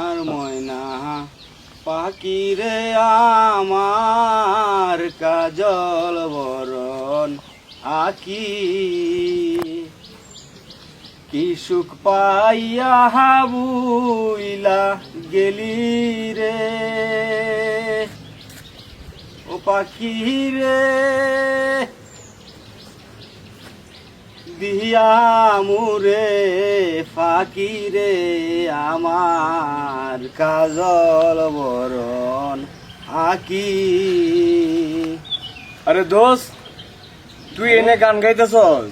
সোনার ময়না। পাখি রে আমার কাজল বরণ আকি। কি সুখ পাইয়া হাবুইলা গেলি রে। ও পাখি রে দিয়া মুরে ফাঁকি রে আমার কাজল বরণ আকি। আরে দোস্ত তুই এনে গান গাইতেছস?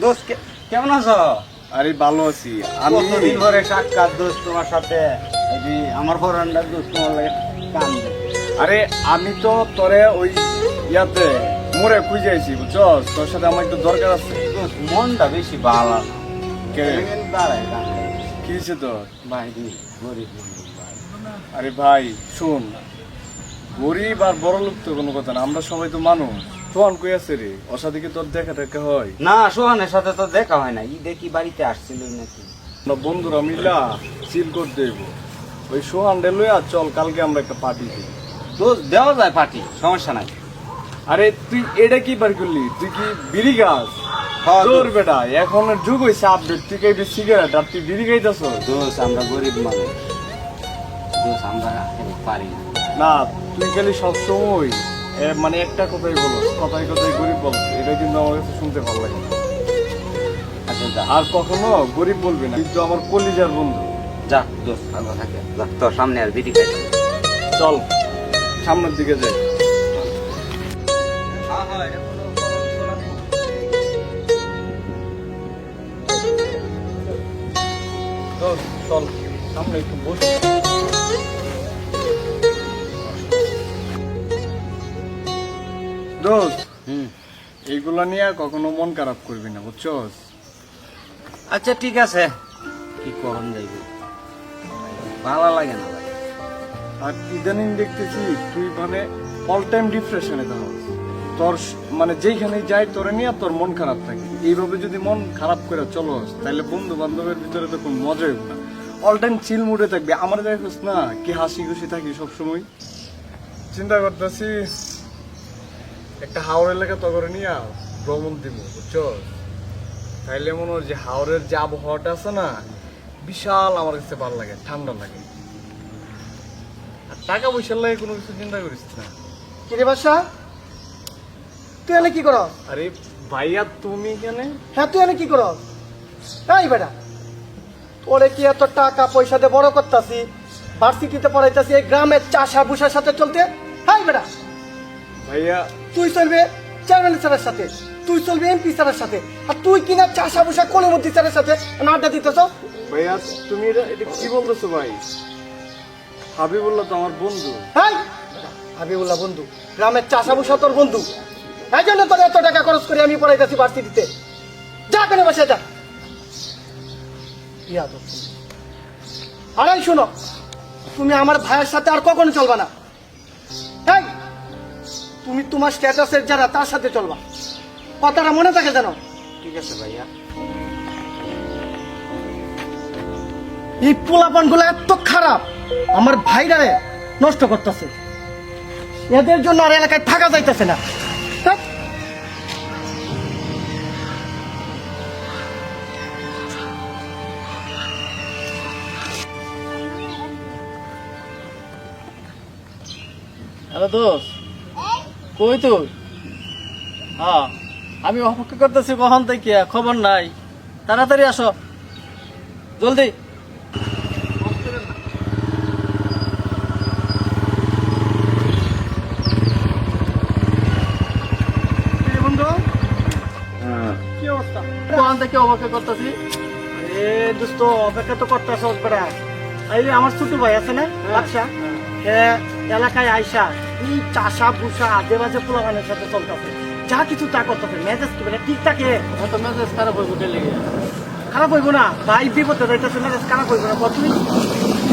দোস্ত কে- কেমন আছো? আরে ভালো আছি। আমি দিন পরে সাক্ষাৎ দোস্ত তোমার সাথে? আমার ফরান্ডার দোস্ত তোমার লাগে কাম আরে আমি তো তোরে ওই ইয়াতে মোরে খুঁজাইছি বুঝছস? তোর সাথে আমার একটু দরকার আছে। মনটা বেশি ভালো। দাঁড়ায় কি হয়েছে তোর? ভাই গরিব আরে ভাই শুন। গরিব আর বড় লোক তো কোনো কথা না আমরা সবাই তো মানুষ। সোহান কই আছে রে? ওর সাথে কি তোর দেখা দেখা হয়? না সোহানের সাথে তো দেখা হয় না। ই দেখি বাড়িতে আসছিল নাকি? আমরা বন্ধুরা মিলা চিল করতে দেবো। ওই সোহান রে লইয়া চল কালকে আমরা একটা পার্টি দিই। দোস্ত দেওয়া যায় পার্টি সমস্যা নাই। আরে তুই এটা কি বার করলি? তুই কি বিড়ি গাছ? হ্যাঁ, দোস্ত। বেটা এখনের যুগ হয়েছে আপডেট তুই খাইবি সিগারেট আর তুই বিড়ি খাইতেছ? দোষ আমরা গরিব মানুষ। দোষ আমরা পারি না। না তুই খালি সবসময় মানে একটা কথাই বলো কথাই কথাই গরিব বল। এটা কিন্তু আমার কাছে শুনতে ভালো লাগে না। আচ্ছা আর কখনো গরিব বলবি না। কিন্তু আমার কলিজার বন্ধু। যা দোষ ভালো থাকে। যা তোর সামনে আর বিড়ি খাই চল সামনের দিকে যাই। চল চল সামনে একটু বসে। এইগুলা নিয়ে কখনো মন খারাপ করবি না বুঝছস আচ্ছা ঠিক আছে। কি করণ যাইব? ভালো লাগে না আর ইদানিং দেখতেছি তুই মানে অল টাইম ডিপ্রেশনে থাকস। তোর মানে যেইখানে যাই তোরে নিয়ে তোর মন খারাপ থাকে। এইভাবে যদি মন খারাপ করে চলো তাহলে বন্ধু বান্ধবের ভিতরে তো কোনো মজাই না। অল টাইম চিল মুডে থাকবে। আমার দেখোস না কি হাসি খুশি থাকি সবসময়। চিন্তা করতেছি একটা হাওড় এলাকা তো করে নিয়ে ভ্রমণ দিব বুঝছস তাইলে মনে হয় যে হাওড়ের যে আবহাওয়াটা আছে না বিশাল আমার কাছে ভালো লাগে ঠান্ডা লাগে। আর টাকা পয়সার লাগে কোনো কিছু চিন্তা করিস না। কিরে বাসা তুই এনে কি কর আরে ভাইয়া তুমি কেন হ্যাঁ তুই এনে কি কর এই বেটা ওরে কি এত টাকা পয়সা দিয়ে বড় করতাছি? ভার্সিটিতে পড়াইতাছি এই গ্রামের চাষা ভুষার সাথে চলতে? হাই বেটা! ভাইয়া। তুই চলবে চেয়ারম্যান স্যারের সাথে তুই চলবে এমপি স্যারের সাথে আর তুই কিনা চাষা ভুষা কোলেমন্ত্রী স্যারের সাথে আড্ডা দিতেছ? ভাইয়া তুমি এটা এটা কি বলতেছো ভাই? হাবিবুল্লাহ তো আমার বন্ধু। হাই! হাবিবুল্লাহ বন্ধু গ্রামের চাষা ভুষা তোর বন্ধু। এই জন্য তোর এত টাকা খরচ করে আমি পড়াইতাছি ভার্সিটিতে। যা কেন বসে যা। ইয়া শুনো তুমি আমার ভাইয়ের সাথে আর কখনো চলবা না। এই তুমি তোমার স্ট্যাটাসের যারা তার সাথে চলবা। কথাটা মনে থাকে জানো ঠিক আছে ভাইয়া। এই পোলাপানগুলো এত খারাপ আমার ভাইরারে নষ্ট করতেছে। এদের জন্য আর এলাকায় থাকা যাইতেছে না। হ্যালো দোষ কই তুই? হ্যাঁ আমি অপেক্ষা করতেছি কখন থেকে খবর নাই। তাড়াতাড়ি আসো। জলদি। বন্ধু হ্যাঁ। কি অবস্থা? কখন থেকে অপেক্ষা করতেছি? এ দোস্ত অপেক্ষা তো করতেছ বেড়া। এই আমার ছোট ভাই আছে না বাচ্চা সে এলাকায় আইসা। এই চাষা ভুষা আজে বাজে পোলাগানের সাথে চলতেছে। যা কিছু তা করতেছে। মেজাজ কি বেটা ঠিক থাকে? হয়তো মেসেজ খারাপ হইব লেগে? খারাপ হইব না। ভাই বিপদে যাইতেছে মেজাজ খারাপ হইব না। কত তুমি।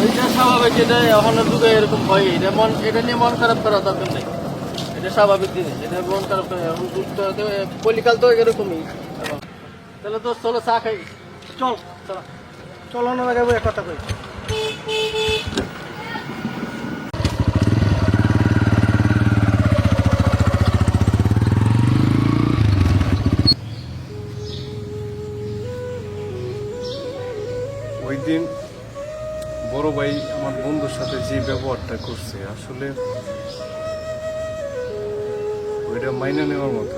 এইটা স্বাভাবিক এটা এখনের যুগে এরকম হয় এটা মন এটা নিয়ে মন খারাপ করা দরকার নেই। এটা স্বাভাবিক জিনিস। এটা মন খারাপ করে এখন যুগ তো এরকমই। এখন। তাহলে তো চলো চা খাই। চল। চলো। চলো না কথা কই। ওই দিন বড় ভাই আমার বন্ধুর সাথে যে ব্যবহারটা করছে আসলে ওইটা মাইনে নেওয়ার মতো।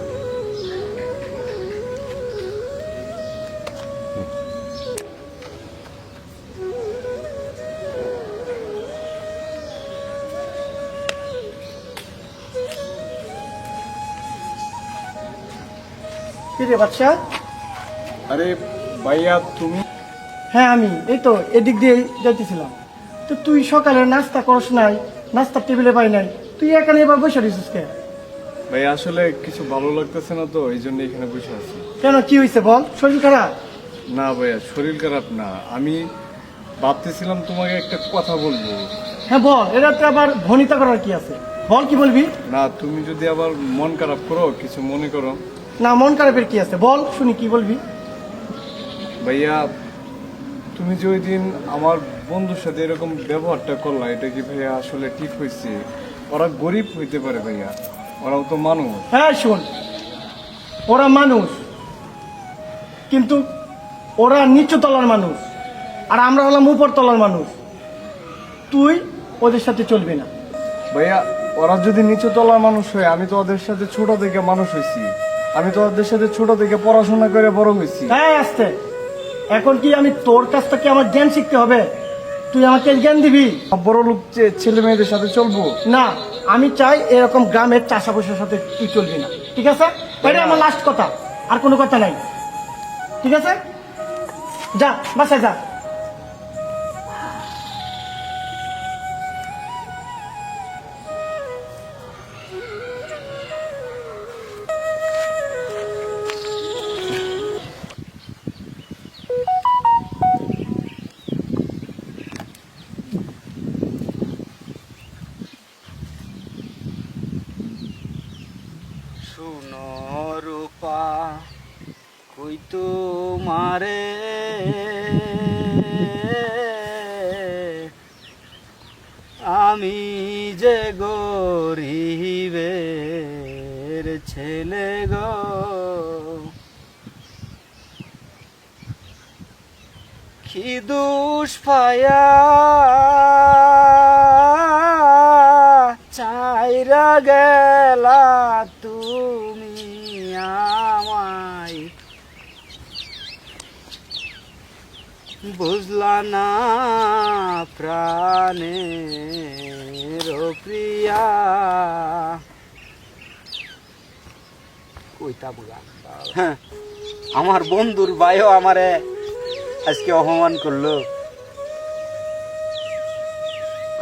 বাচ্চা? আরে ভাইয়া তুমি? হ্যাঁ আমি। এই তো এদিক দিয়ে যাইতেছিলাম। তো তুই সকালে নাস্তা করস নাই নাস্তার টেবিলে পাই নাই। তুই এখানে এবার বসে রয়েছিস কে? ভাই আসলে কিছু ভালো লাগতেছে না তো এই জন্য এখানে বসে আছি। কেন কি হয়েছে বল? শরীর খারাপ? না ভাইয়া শরীর খারাপ না। আমি ভাবতেছিলাম তোমাকে একটা কথা বলব। হ্যাঁ বল। এটাতে আবার ভনিতা করার কি আছে? বল কি বলবি? না তুমি যদি আবার মন খারাপ করো কিছু মনে করো। না মন খারাপের কি আছে? বল শুনি কি বলবি? ভাইয়া তুমি যে ওই দিন আমার বন্ধুর সাথে এরকম ব্যবহারটা করলা এটা কি ভাইয়া আসলে ঠিক হয়েছে? ওরা গরিব হইতে পারে ভাইয়া ওরাও তো মানুষ। হ্যাঁ শোন ওরা মানুষ কিন্তু ওরা নিচু তলার মানুষ আর আমরা হলাম উপর তলার মানুষ। তুই ওদের সাথে চলবি না। ভাইয়া ওরা যদি নিচু তলার মানুষ হয় আমি তো ওদের সাথে ছোট থেকে মানুষ হয়েছি আমি তো ওদের সাথে ছোট থেকে পড়াশোনা করে বড় হয়েছি হ্যাঁ আসতে। এখন কি আমি তোর কাছ থেকে আমার জ্ঞান শিখতে হবে? তুই আমাকে জ্ঞান দিবি? বড় লোক যে- ছেলে মেয়েদের সাথে চলবো? না আমি চাই এরকম গ্রামের চাষা সাথে তুই চলবি না। ঠিক আছে? এটা আমার লাস্ট কথা আর কোনো কথা নাই। ঠিক আছে? যা বাসায় যা। শুনো রূপা কই তোমারে? আমি যে গরিবের ছেলে গো। কি পায়া? চাইরা গেলা তুমি আমায় বুঝলা না প্রাণের প্রিয়া। কইতা বুলা হ্যাঁ আমার বন্ধুর ভাইও আমারে আজকে অপমান করল।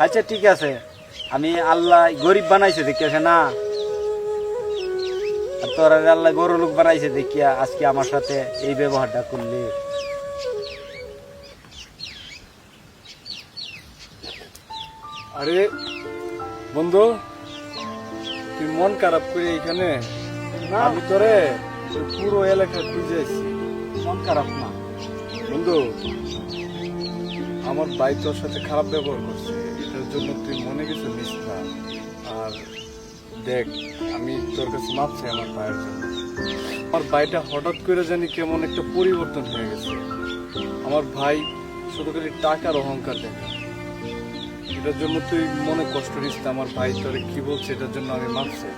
আচ্ছা ঠিক আছে। আমি আল্লাহ গরিব বানাইছে দেখিয়াছে না। তোর আল্লাহ গরু লোক বানাইছে দেখিয়া আজকে আমার সাথে এই ব্যবহারটা করলি। আরে বন্ধু তুই মন খারাপ করে এখানে? না। আমি তোরে পুরো এলাকা খুঁজেছি মন খারাপ না। বন্ধু আমার ভাই তোর সাথে খারাপ ব্যবহার করছে। এটার জন্য তুই মনে কিছু নিস না। আর দেখ আমি তোর কাছে মাপ চাই আমার ভাইয়ের জন্য। আমার ভাইটা হঠাৎ করে জানি কেমন একটা পরিবর্তন হয়ে গেছে। আমার ভাই শুধু খালি টাকার অহংকার দেখা। এটার জন্য তুই মনে কষ্ট দিস আমার ভাই তোরে কি বলছে এটার জন্য আমি চাই।